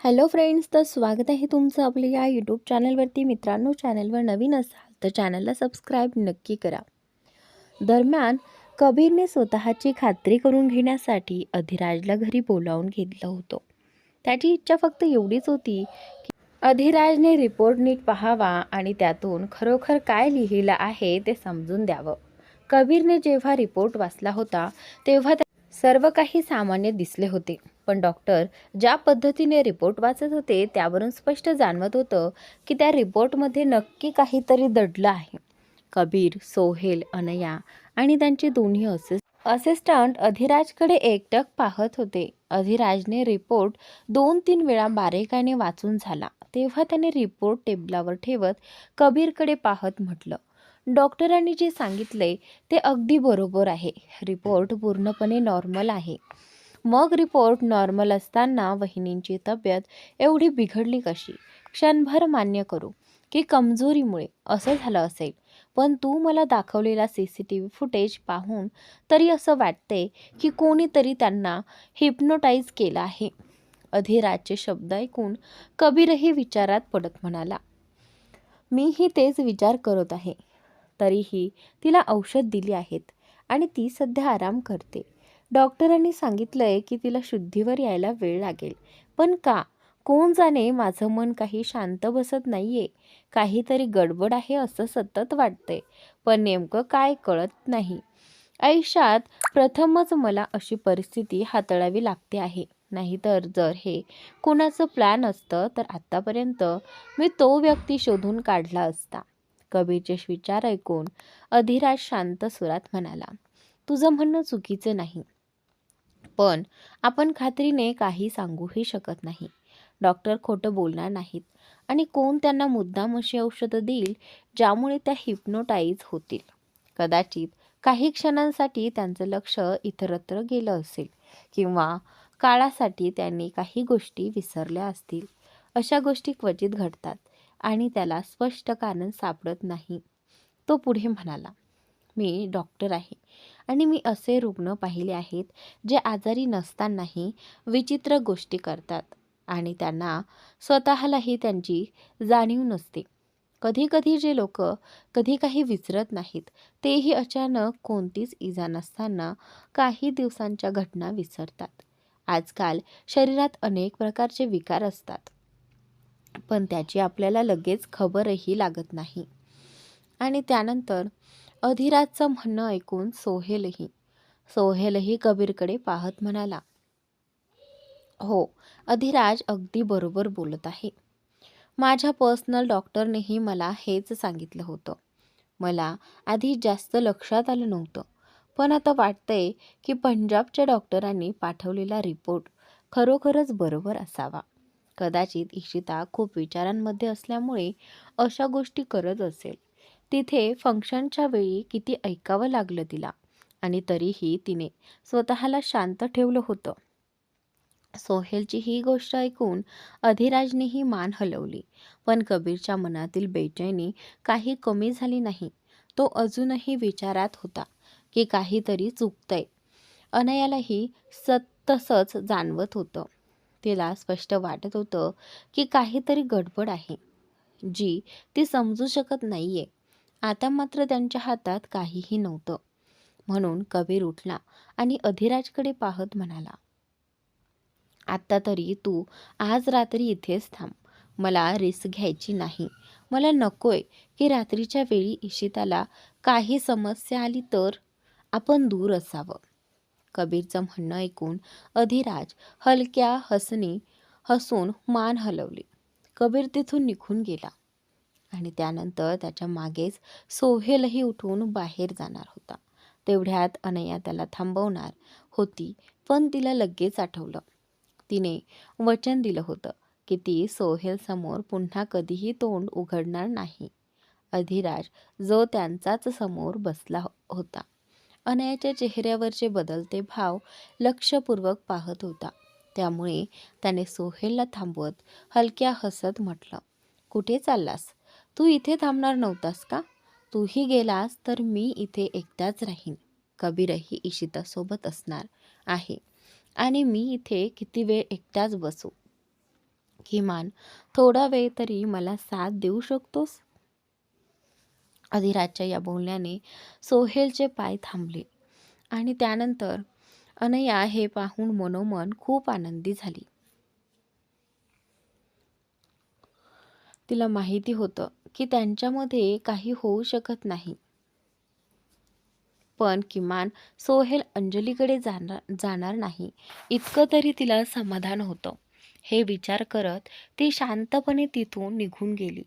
Hello friends तर स्वागत आहे तुमचं आपल्या या यूट्यूब चॅनलवरती मित्रांनो चॅनलवर नवीन असाल तर चॅनलला सबस्क्राईब नक्की करा. दरम्यान कबीरने स्वतःची खात्री करून घेण्यासाठी अधिराजला घरी बोलावून घेतलं होतं. त्याची इच्छा फक्त एवढीच होती की अधिराजने रिपोर्ट नीट पाहावा आणि त्यातून खरोखर काय लिहिलं आहे ते समजून द्यावं. कबीरने जेव्हा रिपोर्ट वाचला होता तेव्हा सर्व काही सामान्य दिसले होते. पण डॉक्टर ज्या पद्धतीने रिपोर्ट वाचत होते त्यावरून स्पष्ट जाणवत होतं की त्या रिपोर्टमध्ये नक्की काहीतरी दडलं आहे. कबीर सोहेल अनया आणि त्यांचे दोन्ही असिस्ट असिस्टंट अधिराजकडे एकटक पाहत होते. अधिराजने रिपोर्ट दोन तीन वेळा बारीकाईने वाचून झाला. तेव्हा त्याने रिपोर्ट टेबलावर ठेवत कबीरकडे पाहत म्हटलं डॉक्टरांनी जे सांगितले ते अगदी बरोबर आहे. रिपोर्ट पूर्णपणे नॉर्मल आहे. मग रिपोर्ट नॉर्मल असताना वहिनींची तब्येत एवढी बिघडली कशी? क्षणभर मान्य करू की कमजोरीमुळे असं झालं असेल. पण तू मला दाखवलेला C C T V footage पाहून तरी असं वाटते की कोणीतरी त्यांना हिप्नोटाईज केलं आहे. अधिराजचे शब्द ऐकून कबीरही विचारात पडत म्हणाला. मीही तेच विचार करत आहे. तरीही तिला औषध दिली आहेत आणि ती सध्या आराम करते. डॉक्टरांनी सांगितलंय की तिला शुद्धीवर यायला वेळ लागेल. पण का? कोण जाणे माझं मन काही शांत बसत नाहीये. काहीतरी गडबड आहे असं सतत वाटतंय. पण नेमकं काय कळत नाही. आयुष्यात प्रथमच मला अशी परिस्थिती हाताळावी लागते आहे. नाहीतर जर हे कोणाचं प्लॅन असतं तर आत्तापर्यंत मी तो व्यक्ती शोधून काढला असता. कबीरचे विचार ऐकून अधिराज शांत सुरात म्हणाला तुझं म्हणणं चुकीचं नाही. पण आपण खात्रीने काही सांगूही शकत नाही. डॉक्टर खोटं बोलणार नाहीत आणि कोण त्यांना मुद्दाम अशी औषधं देईल ज्यामुळे त्या हिप्नोटाईज होतील? कदाचित काही क्षणांसाठी त्यांचं लक्ष इतरत्र गेलं असेल किंवा काळासाठी त्यांनी काही गोष्टी विसरल्या असतील. अशा गोष्टी क्वचित घडतात आणि त्याला स्पष्ट कारण सापडत नाही. तो पुढे म्हणाला मी डॉक्टर आहे. आणि मी असे रुग्ण पाहिले आहेत जे आजारी नसतानाही विचित्र गोष्टी करतात आणि त्यांना स्वतःलाही त्यांची जाणीव नसते. कधीकधी जे लोक कधी काही विसरत नाहीत तेही अचानक कोणतीच इजा नसताना काही दिवसांच्या घटना विसरतात. आजकाल शरीरात अनेक प्रकारचे विकार असतात. पण त्याची आपल्याला लगेच खबरही लागत नाही. आणि त्यानंतर अधिराजचं म्हणणं ऐकून सोहेलही सोहेलही कबीरकडे पाहत म्हणाला हो अधिराज अगदी बरोबर बोलत आहे. माझ्या पर्सनल डॉक्टरनेही मला हेच सांगितलं होतं. मला आधी जास्त लक्षात आलं नव्हतं. पण आता वाटतंय की पंजाबच्या डॉक्टरांनी पाठवलेला रिपोर्ट खरोखरच बरोबर असावा. कदाचित इशिता खूप विचारांमध्ये असल्यामुळे अशा गोष्टी करत असेल. तिथे फंक्शनच्या वेळी किती ऐकावं लागलं तिला. आणि तरीही तिने स्वतःला शांत ठेवलं होतं. सोहेलची ही गोष्ट ऐकून अधिराजनेही मान हलवली. पण कबीरच्या मनातील बेचैनी काही कमी झाली नाही. तो अजूनही विचारात होता की काहीतरी चुकतंय. अनयालाही सत तसंच जाणवत होतं. तिला स्पष्ट वाटत होतं की काहीतरी गडबड आहे. जी ती समजू शकत नाहीये. आता मात्र त्यांच्या हातात काहीही नव्हतं. म्हणून कबीर उठला आणि अधिराजकडे पाहत म्हणाला आत्ता तरी तू आज रात्री इथेच थांब. मला रिस्क घ्यायची नाही. मला नकोय की रात्रीच्या वेळी इशिताला काही समस्या आली तर आपण दूर असावं. कबीरचं म्हणणं ऐकून अधिराज हलक्या हसणी हसून मान हलवली. कबीर तिथून निघून गेला. आणि त्यानंतर त्याच्या मागेच सोहेलही उठून बाहेर जाणार होता. तेवढ्यात अनया त्याला थांबवणार होती पण तिला लगेच आठवलं. तिने वचन दिलं होतं की ती सोहेलसमोर पुन्हा कधीही तोंड उघडणार नाही. अधिराज जो त्यांचाच समोर बसला हो-, होता. अनयाच्या चेहऱ्यावरचे बदलते भाव लक्षपूर्वक पाहत होता. त्यामुळे त्याने सोहेलला थांबवत हलक्या हसत म्हटलं कुठे चाललास? तू इथे थांबणार नव्हतास का? तूही गेलास तर मी इथे एकटाच राहीन. कबीरही इशितासोबत असणार आहे. आणि मी इथे किती वेळ एकटाच बसू? किमान थोडा वेळ तरी मला साथ देऊ शकतोस? अधिराजच्या या बोलण्याने सोहेलचे पाय थांबले आणि त्यानंतर अनया हे पाहून मनोमन खूप आनंदी झाली. तिला माहिती होतं की त्यांच्यामध्ये काही होऊ शकत नाही. पण किमान सोहेल अंजलीकडे जाणार जाणार नाही. इतकं तरी तिला समाधान होतं. हे विचार करत ती शांतपणे तिथून निघून गेली.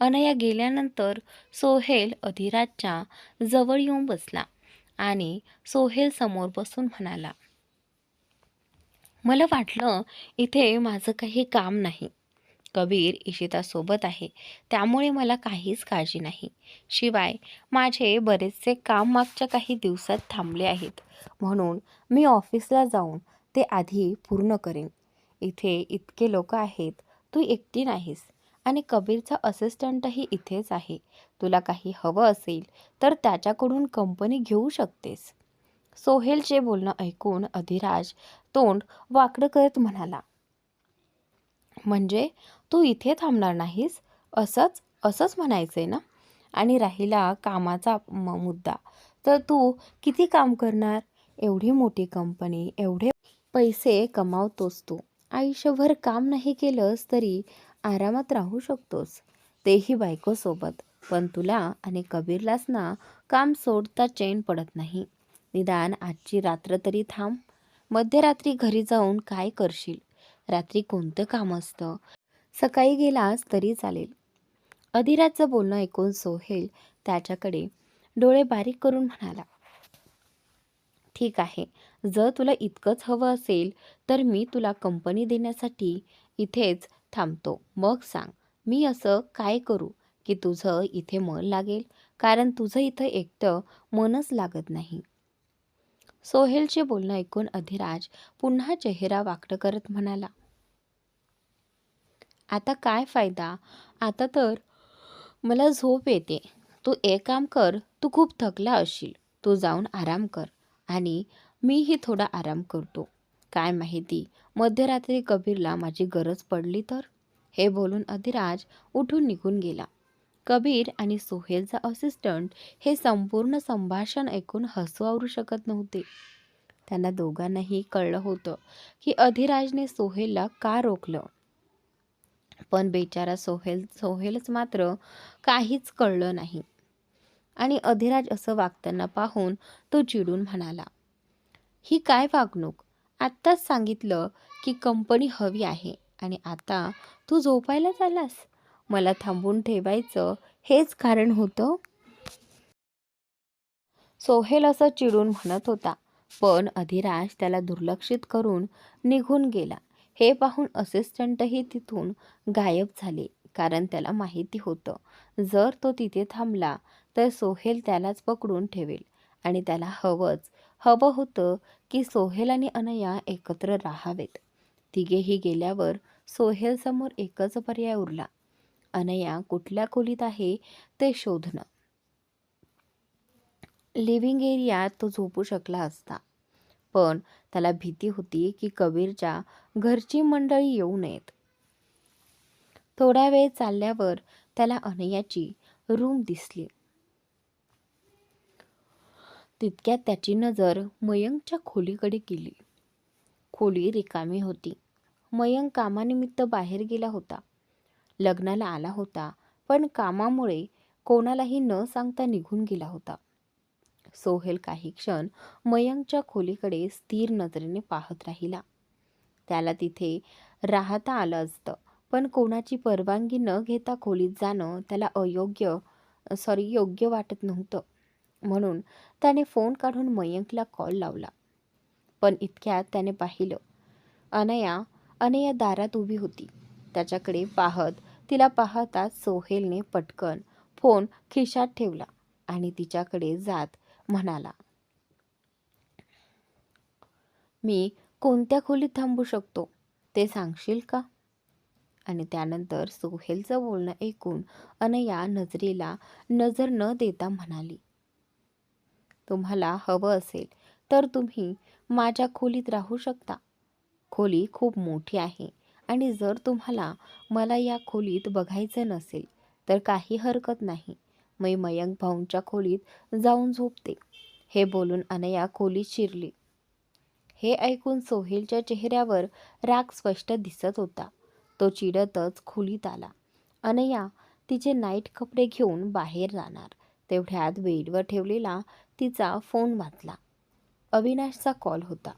अनया गेल्यानंतर सोहेल अधिराजच्या जवळ येऊन बसला आणि सोहेल समोर बसून म्हणाला मला वाटलं इथे माझं काही काम नाही. कबीर इशितासोबत आहे. त्यामुळे मला काहीच काळजी नाही. शिवाय माझे बरेचसे काम मागच्या काही दिवसात थांबले आहेत. म्हणून मी ऑफिसला जाऊन ते आधी पूर्ण करेन. इथे इतके लोक आहेत तू एकटी नाहीस. आणि कबीरचा असिस्टंटही इथेच आहे. तुला काही हवं असेल तर त्याच्याकडून कंपनी घेऊ शकतेस. सोहेलचे बोलणं ऐकून अधिराज तोंड वाकडं करत म्हणाला. म्हणजे तू इथे थांबणार नाहीस. असंच असंच म्हणायचंय ना? आणि राहिला कामाचा म मुद्दा. तर तू किती काम करणार? एवढी मोठी कंपनी एवढे पैसे कमावतोस तू. आयुष्यभर काम नाही केलंस तरी आरामात राहू शकतोस. तेही बायकोसोबत. पण तुला आणि कबीरलाच ना काम सोडता चैन पडत नाही. निदान आजची रात्र तरी थांब. मध्यरात्री घरी जाऊन काय करशील? रात्री कोणतं काम असतं? सकाळी गेलास तरी चालेल. अधिराजचं बोलणं ऐकून सोहेल त्याच्याकडे डोळे बारीक करून म्हणाला ठीक आहे. जर तुला इतकंच हवं असेल तर मी तुला कंपनी देण्यासाठी इथेच थांबतो. मग सांग मी असं काय करू की तुझं इथे मन लागेल? कारण तुझं इथं एकटं मनच लागत नाही. सोहेलचे बोलणं ऐकून अधिराज पुन्हा चेहरा वाकडं करत म्हणाला आता काय फायदा? आता तर मला झोप येते. तू एक काम कर तू खूप थकला असशील तू जाऊन आराम कर आणि मीही थोडा आराम करतो. काय माहिती मध्यरात्री कबीरला माझी गरज पडली तर? हे बोलून अधिराज उठून निघून गेला. कबीर आणि सोहेलचा असिस्टंट हे संपूर्ण संभाषण ऐकून हसू आवरू शकत नव्हते. त्यांना दोघांनाही कळलं होतं की अधिराजने सोहेलला का रोखलं. पण बेचारा सोहेल सोहेलच मात्र काहीच कळलं नाही. आणि अधिराज असं वागताना पाहून तो चिडून म्हणाला ही काय वागणूक? आत्ताच सांगितलं की कंपनी हवी आहे आणि आता तू झोपायला चालास मला थांबून ठेवायचं हेच कारण होतं? सोहेल असं चिडून म्हणत होता पण अधिराज त्याला दुर्लक्षित करून निघून गेला. हे पाहून असिस्टंटही तिथून गायब झाले कारण त्याला माहिती होतं. जर तो तिथे थांबला तर सोहेल त्यालाच पकडून ठेवेल. आणि त्याला हवंच हवं होतं की सोहेल आणि अनया एकत्र राहावेत. तिघेही गेल्यावर सोहेलसमोर एकच पर्याय उरला. अनया कुठल्या खोलीत आहे ते शोधणं. लिव्हिंग एरियात तो झोपू शकला असता. पण त्याला भीती होती की कबीरच्या घरची मंडळी येऊ नयेत. थोडा वेळ चालल्यावर त्याला अनयाची रूम दिसली. तितक्यात त्याची नजर मयंकच्या खोलीकडे गेली. खोली रिकामी होती. मयंक कामानिमित्त बाहेर गेला होता. लग्नाला आला होता पण कामामुळे कोणालाही न सांगता निघून गेला होता. सोहेल काही क्षण मयंकच्या खोलीकडे स्थिर नजरेने पाहत राहिला. त्याला तिथे राहता आलं असतं पण कोणाची परवानगी न घेता खोलीत जाणं त्याला अयोग्य सॉरी योग्य वाटत नव्हतं. म्हणून त्याने फोन काढून मयंकला कॉल लावला. पण इतक्यात त्याने पाहिलं अनया अनया दारात उभी होती. त्याच्याकडे पाहत तिला पाहताच सोहेलने पटकन फोन खिशात ठेवला आणि तिच्याकडे जात म्हणाला. मी कोणत्या खोलीत थांबू शकतो ते सांगशील का? आणि त्यानंतर सोहेलचं बोलणं ऐकून अनया नजरेला नजर न देता म्हणाली तुम्हाला हवं असेल तर तुम्ही माझ्या खोलीत राहू शकता. खोली खूप मोठी आहे आणि जर तुम्हाला मला या खोलीत बघायचं नसेल तर काही हरकत नाही. मी मयंक भाऊंच्या खोलीत जाऊन झोपते. हे बोलून अनया खोलीत शिरली. हे ऐकून सोहेलच्या चेहऱ्यावर राग स्पष्ट दिसत होता. तो चिडतच खोलीत आला. अनया तिचे नाईट कपडे घेऊन बाहेर जाणार. तेवढ्यात बेडवर ठेवलेला तिचा फोन वाचला अविनाशचा कॉल होता.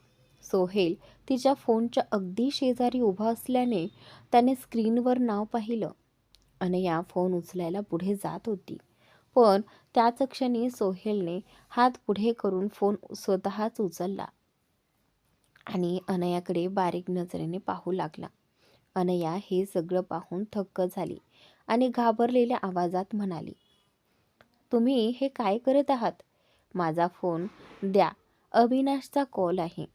सोहेल तिच्या फोनच्या अगदी शेजारी उभा असल्याने त्याने स्क्रीनवर नाव पाहिलं. अनया फोन उचलायला पुढे जात होती. पण त्याच क्षणी सोहेलने हात पुढे करून फोन स्वतःच उचलला आणि अनयाकडे बारीक नजरेने पाहू लागला. अनया हे सगळं पाहून थक्क झाली आणि घाबरलेल्या आवाजात म्हणाली तुम्ही हे काय करत आहात? माझा फोन द्या. अविनाशचा कॉल आहे.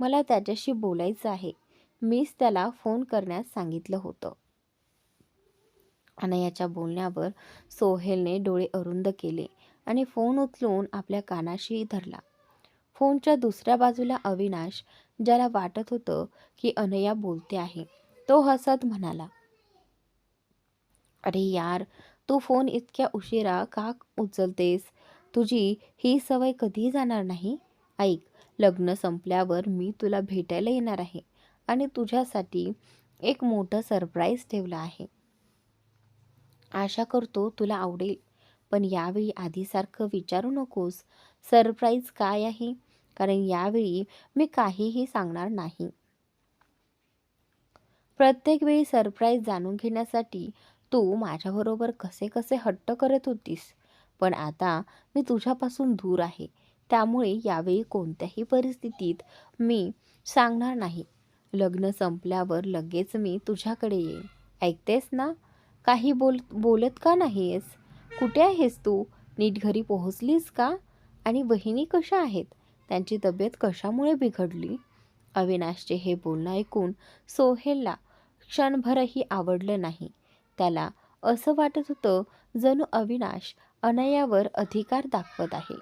मला त्याच्याशी बोलायचं आहे. मीच त्याला फोन करण्यास सांगितलं होतं. अनयाच्या बोलण्यावर सोहेलने डोळे अरुंद केले आणि फोन उचलून आपल्या कानाशी धरला. फोनच्या दुसऱ्या बाजूला अविनाश ज्याला वाटत होतं की अनया बोलते आहे तो हसत म्हणाला अरे यार तू फोन इतक्या उशिरा का उचलतेस? तुझी ही सवय कधी जाणार नाही? ऐक लग्न संपल्यावर मी तुला भेटायला येणार आहे आणि तुझ्यासाठी एक मोठं सरप्राईज ठेवलं आहे. आशा करतो तुला आवडेल. पण यावेळी आधीसारखं विचारू नकोस. सरप्राईज काय आहे? कारण यावेळी मी काहीही सांगणार नाही. प्रत्येक वेळी सरप्राईज जाणून घेण्यासाठी तू माझ्याबरोबर कसे कसे हट्ट करत होतीस? पण आता मी तुझ्यापासून दूर आहे. त्यामुळे यावेळी कोणत्याही परिस्थितीत मी सांगणार नाही. लग्न संपल्यावर लगेच मी तुझ्याकडे येईन. ऐकतेस ना? काही बोल बोलत का नाहीस कुठे आहेस तू? नीट घरी पोहोचलीस का? आणि वहिनी कशा आहेत? त्यांची तब्येत कशामुळे बिघडली? अविनाशचे हे बोलणं ऐकून सोहेलला क्षणभरही आवडलं नाही. त्याला असं वाटत होतं जणू अविनाश अनयावर अधिकार दाखवत आहे.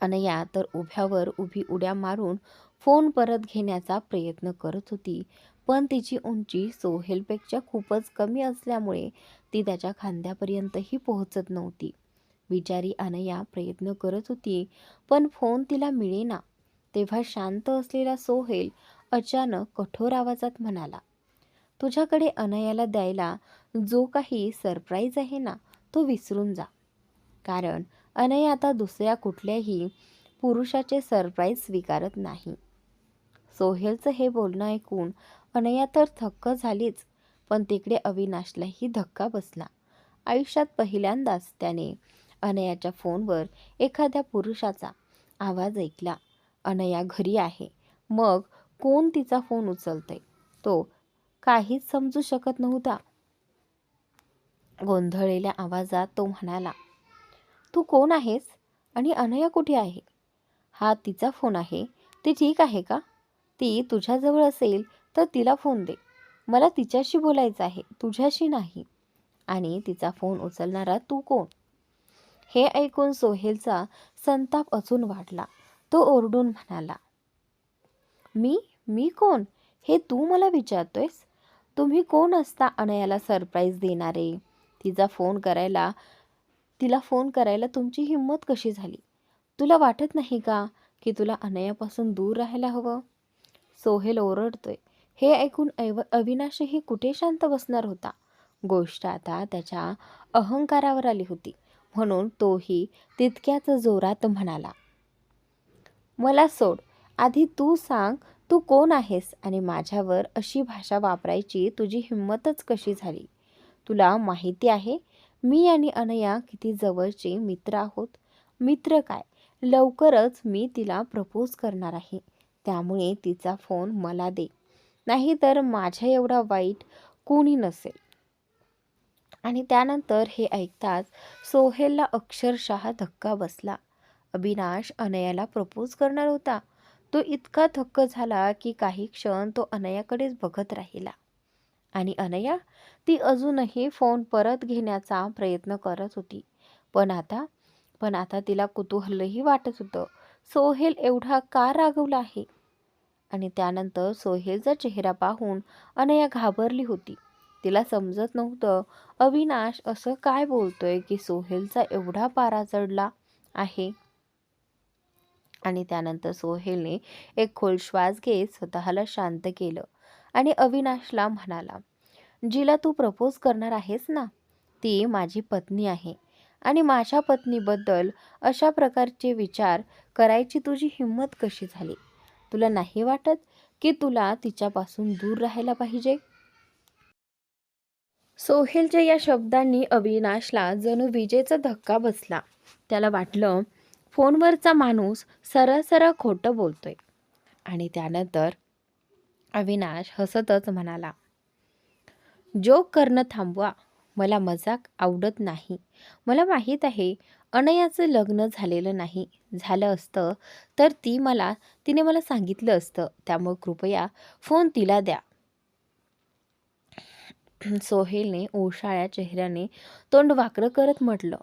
अनया तर उभ्यावर उभी उड्या मारून फोन परत घेण्याचा प्रयत्न करत होती पण तिची उंची सोहेलपेक्षा खूपच कमी असल्यामुळे ती त्याच्या खांद्यापर्यंतही पोहोचत नव्हती. बिचारी अनया प्रयत्न करत होती पण फोन तिला मिळेना. तेव्हा शांत असलेला सोहेल अचानक कठोर आवाजात म्हणाला तुझ्याकडे अनयाला द्यायला जो काही सरप्राईज आहे ना तो विसरून जा. कारण अनया आता दुसऱ्या कुठल्याही पुरुषाचे सरप्राईज स्वीकारत नाही. सोहेलचं हे बोलणं ऐकून अनया तर थक्क झालीच पण तिकडे अविनाशलाही धक्का बसला. आयुष्यात पहिल्यांदाच त्याने अनयाच्या फोनवर एखाद्या पुरुषाचा आवाज ऐकला. अनया घरी आहे. मग कोण तिचा फोन उचलतंय? तो काहीच समजू शकत नव्हता. गोंधळलेल्या आवाजात तो म्हणाला तू कोण आहेस? आणि अनया कुठे आहे? हा तिचा फोन आहे. ती ठीक आहे का? ती तुझ्याजवळ असेल तर तिला फोन दे. मला तिच्याशी बोलायचं आहे तुझ्याशी नाही. आणि तिचा फोन उचलणारा तू कोण? हे ऐकून सोहेलचा संताप अजून वाढला. तो ओरडून म्हणाला मी? मी कोण? हे तू मला विचारतोयस? तुम्ही कोण असता अनयाला सरप्राईज देणारे? तिचा फोन करायला तिला फोन करायला तुमची हिंमत कशी झाली? तुला वाटत नाही का की तुला अनयापासून दूर राहायला हवं? सोहेल ओरडतोय. हे ऐकून ऐव अविनाशही कुठे शांत बसणार होता? गोष्ट आता त्याच्या अहंकारावर आली होती. म्हणून तोही तितक्याच जोरात म्हणाला मला सोड. आधी तू सांग तू कोण आहेस आणि माझ्यावर अशी भाषा वापरायची तुझी हिंमतच कशी झाली? तुला माहिती आहे मी आणि अनया किती जवळचे मित्र आहोत. मित्र काय? लवकरच मी तिला प्रपोज करणार आहे. त्यामुळे तिचा फोन मला दे. नाही तर माझ्या एवढा वाईट कोणी नसेल. आणि त्यानंतर हे ऐकताच सोहेलला अक्षरशः धक्का बसला. अविनाश अनयाला प्रपोज करणार होता. तो इतका थक्क झाला की काही क्षण तो अनयाकडेच बघत राहिला. आणि अनया ती अजूनही फोन परत घेण्याचा प्रयत्न करत होती. पण आता पण आता तिला कुतूहलही वाटत होतं. सोहेल एवढा का रागवला आहे? आणि त्यानंतर सोहेलचा चेहरा पाहून अनया घाबरली होती. तिला समजत नव्हतं अविनाश असं काय बोलतोय की सोहेलचा एवढा पारा चढला आहे? आणि त्यानंतर सोहेलने एक खोल श्वास घेत स्वतःला शांत केलं आणि अविनाशला म्हणाला जिला तू प्रपोज करणार आहेस ना? ती माझी पत्नी आहे आणि माझ्या पत्नीबद्दल अशा प्रकारचे विचार करायची तुझी हिंमत कशी झाली? तुला नाही वाटत की तुला तिच्यापासून दूर राहायला पाहिजे? सोहेलच्या या शब्दांनी अविनाशला जणू विजेचा धक्का बसला. त्याला वाटलं फोनवरचा माणूस सरळ सरळ खोटं बोलतोय. आणि त्यानंतर अविनाश हसतच म्हणाला जोक करणं थांबवा. मला मजाक आवडत नाही. मला माहीत आहे अनयाचं लग्न झालेलं नाही. झालं असतं तर ती मला तिने मला सांगितलं असतं. त्यामुळे कृपया फोन तिला द्या. सोहेलने ओशाळ्या चेहऱ्याने तोंड वाकडं करत म्हटलं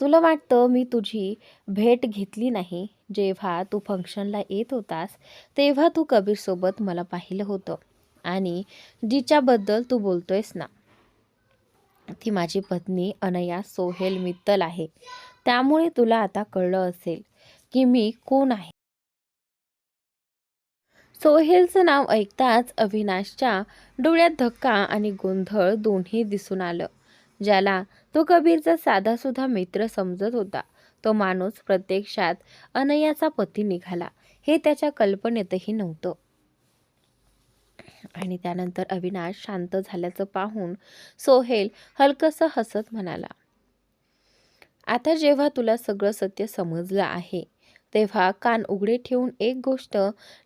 तुला वाटतं मी तुझी भेट घेतली नाही? जेव्हा तू फंक्शनला येत होतास तेव्हा तू कबीरसोबत मला पाहिलं होतं आणि जिच्याबद्दल तू बोलतोयस ना? ती माझी पत्नी अनया सोहेल मित्तल आहे. त्यामुळे तुला आता कळलं असेल की मी कोण आहे. सोहेलचं नाव ऐकताच अविनाशच्या डोळ्यात धक्का आणि गोंधळ दोन्ही दिसून आलं. ज्याला तो कबीरचा साधासुद्धा मित्र समजत होता. तो माणूस प्रत्यक्षात अनयाचा पती निघाला. हे त्याच्या कल्पनेतही नव्हतं. आणि त्यानंतर अविनाश शांत झाल्याचं पाहून सोहेल हलकसं हसत म्हणाला आता जेव्हा तुला सगळं सत्य समजलं आहे तेव्हा कान उघडे ठेवून एक गोष्ट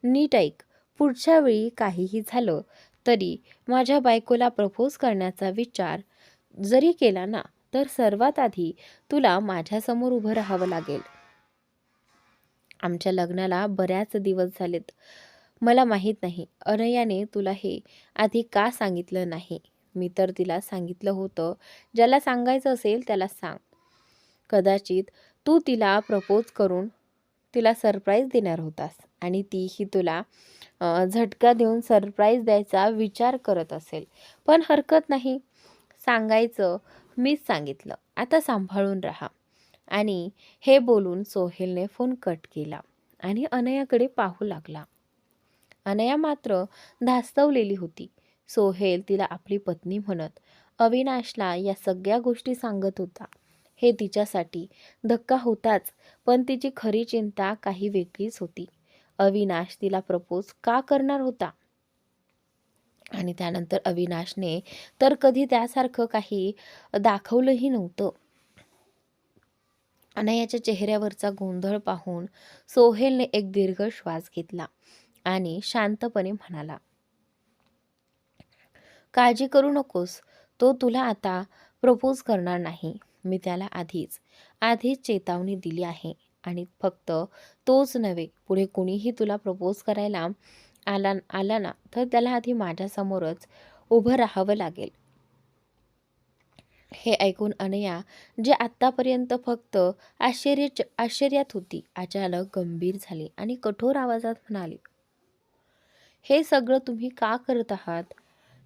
नीट ऐक. पुढच्या वेळी काहीही झालं तरी माझ्या बायकोला प्रपोज करण्याचा विचार जरी केला ना तर सर्वात आधी तुला माझ्यासमोर उभं राहावं लागेल. आमच्या लग्नाला बऱ्याच दिवस झालेत. मला माहीत नाही अनयाने तुला हे आधी का सांगितलं नाही? मी तर तिला सांगितलं होतं. ज्याला सांगायचं असेल त्याला सांग. कदाचित तू तिला प्रपोज करून तिला सरप्राईज देणार होतास आणि तीही तुला झटका देऊन सरप्राईज द्यायचा विचार करत असेल. पण हरकत नाही. सांगायचं मीच सांगितलं. आता सांभाळून राहा. आणि हे बोलून सोहेलने फोन कट केला आणि अनयाकडे पाहू लागला. अनया मात्र धास्तवलेली होती. सोहेल तिला आपली पत्नी म्हणत अविनाशला या सगळ्या गोष्टी सांगत होता. हे तिच्यासाठी धक्का होताच पण तिची खरी चिंता काही वेगळीच होती. अविनाश तिला प्रपोज का करणार होता? आणि त्यानंतर अविनाशने तर कधी त्यासारखं काही दाखवलंही नव्हतं. अनयाच्या चेहऱ्यावरचा गोंधळ पाहून सोहेलने एक दीर्घ श्वास घेतला आणि शांतपणे म्हणाला काळजी करू नकोस तो तुला आता प्रपोज करणार नाही. मी त्याला आधीच आधीच चेतावणी दिली आहे. आणि फक्त तोच नव्हे पुढे कुणीही तुला प्रपोज करायला आला आला ना तर त्याला आधी माझ्यासमोरच उभं राहावं लागेल. हे ऐकून अनया जे आत्तापर्यंत फक्त आश्चर्य आश्चर्यात होती अचानक गंभीर झाली आणि कठोर आवाजात म्हणाली हे सगळं तुम्ही का करत आहात?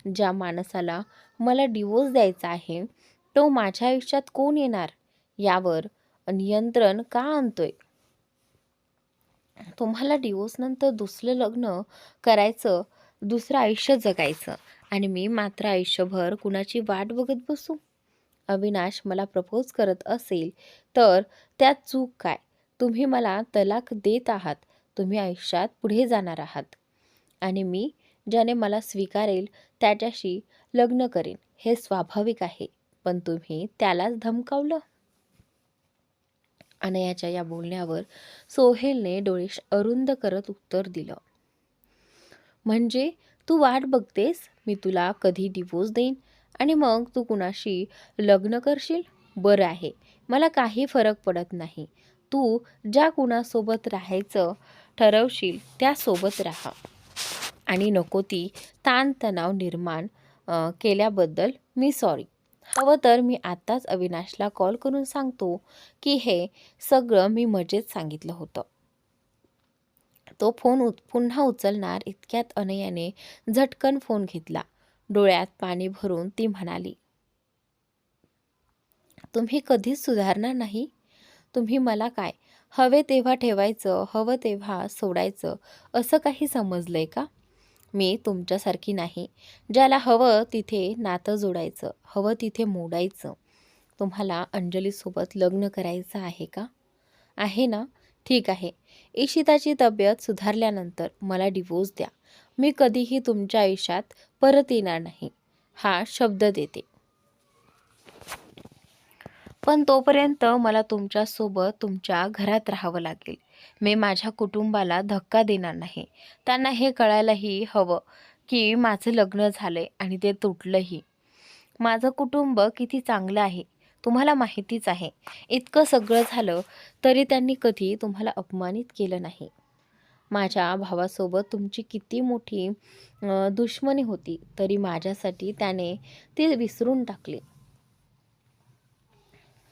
ज्या माणसाला मला डिवोर्स द्यायचा आहे तो माझ्या आयुष्यात कोण येणार? यावर नियंत्रण का आणतोय? तुम्हाला डिवोर्सनंतर दुसरं लग्न करायचं दुसरं आयुष्य जगायचं आणि मी मात्र आयुष्यभर कुणाची वाट बघत बसू? अविनाश मला प्रपोज करत असेल तर त्यात चूक काय? तुम्ही मला तलाक देत आहात तुम्ही आयुष्यात पुढे जाणार आहात. आणि मी ज्याने मला स्वीकारेल त्याच्याशी लग्न करेन. हे स्वाभाविक आहे. पण तुम्ही त्यालाच धमकावलं. अनयाच्या या बोलण्यावर सोहेलने डोळे अरुंद करत उत्तर दिलं. म्हणजे तू वाट बघतेस? मी तुला कधी डिवोर्स देईन? आणि मग तू कुणाशी लग्न करशील? बरं आहे. मला काही फरक पडत नाही. तू ज्या कुणासोबत राहायचं ठरवशील त्यासोबत राहा. आणि नको ती ताणतणाव निर्माण केल्याबद्दल मी सॉरी हवं तर मी आत्ताच अविनाशला कॉल करून सांगतो की हे सगळं मी मजेत सांगितलं होतं. तो फोन उच पुन्हा उचलणार इतक्यात अनयाने झटकन फोन घेतला. डोळ्यात पाणी भरून ती म्हणाली तुम्ही कधीच सुधारणार नाही? तुम्ही मला काय हवे तेव्हा ठेवायचं हवं तेव्हा सोडायचं असं काही समजलंय का? मी तुमच्यासारखी नाही. ज्याला हवं तिथे नातं जोडायचं हवं तिथे मोडायचं. तुम्हाला अंजलीसोबत लग्न करायचं आहे का? आहे ना? ठीक आहे. इशिताची तब्येत सुधारल्यानंतर मला डिवोर्स द्या. मी कधीही तुमच्या आयुष्यात परत येणार नाही. हा शब्द देते. पण तोपर्यंत मला तुमच्यासोबत तुमच्या घरात राहावं लागेल. मी माझ्या कुटुंबाला धक्का देणार नाही. त्यांना हे कळायलाही हवं की माझं लग्न झालं आहे आणि ते तुटलंही. माझं कुटुंब किती चांगलं आहे तुम्हाला माहितीच आहे. इतकं सगळं झालं तरी त्यांनी कधी तुम्हाला अपमानित केलं नाही. माझ्या भावासोबत तुमची किती मोठी दुश्मनी होती तरी माझ्यासाठी त्याने ती विसरून टाकली.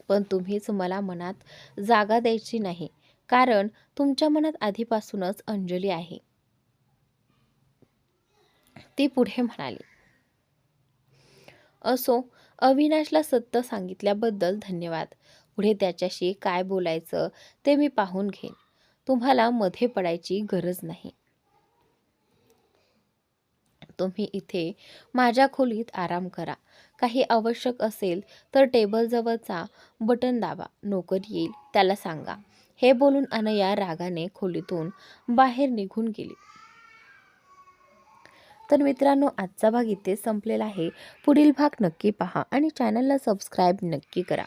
पण तुम्हीच मला मनात जागा द्यायची नाही. कारण तुमच्या मनात आधीपासूनच अंजली आहे. ती पुढे म्हणाली. असो अविनाशला सत्य सांगितल्याबद्दल धन्यवाद. पुढे त्याच्याशी काय बोलायचं ते मी पाहून घेईन. तुम्हाला मध्ये पडायची गरज नाही. तुम्ही इथे माझ्या खोलीत आराम करा. काही आवश्यक असेल तर टेबलजवळचा बटन दाबा. नोकर येईल त्याला सांगा. हे बोलून अनया रागाने खोलीतून बाहेर निघून गेली. तर मित्रांनो आजचा भाग इथे संपलेला आहे. पुढील भाग नक्की पहा आणि चॅनलला सबस्क्राईब नक्की करा.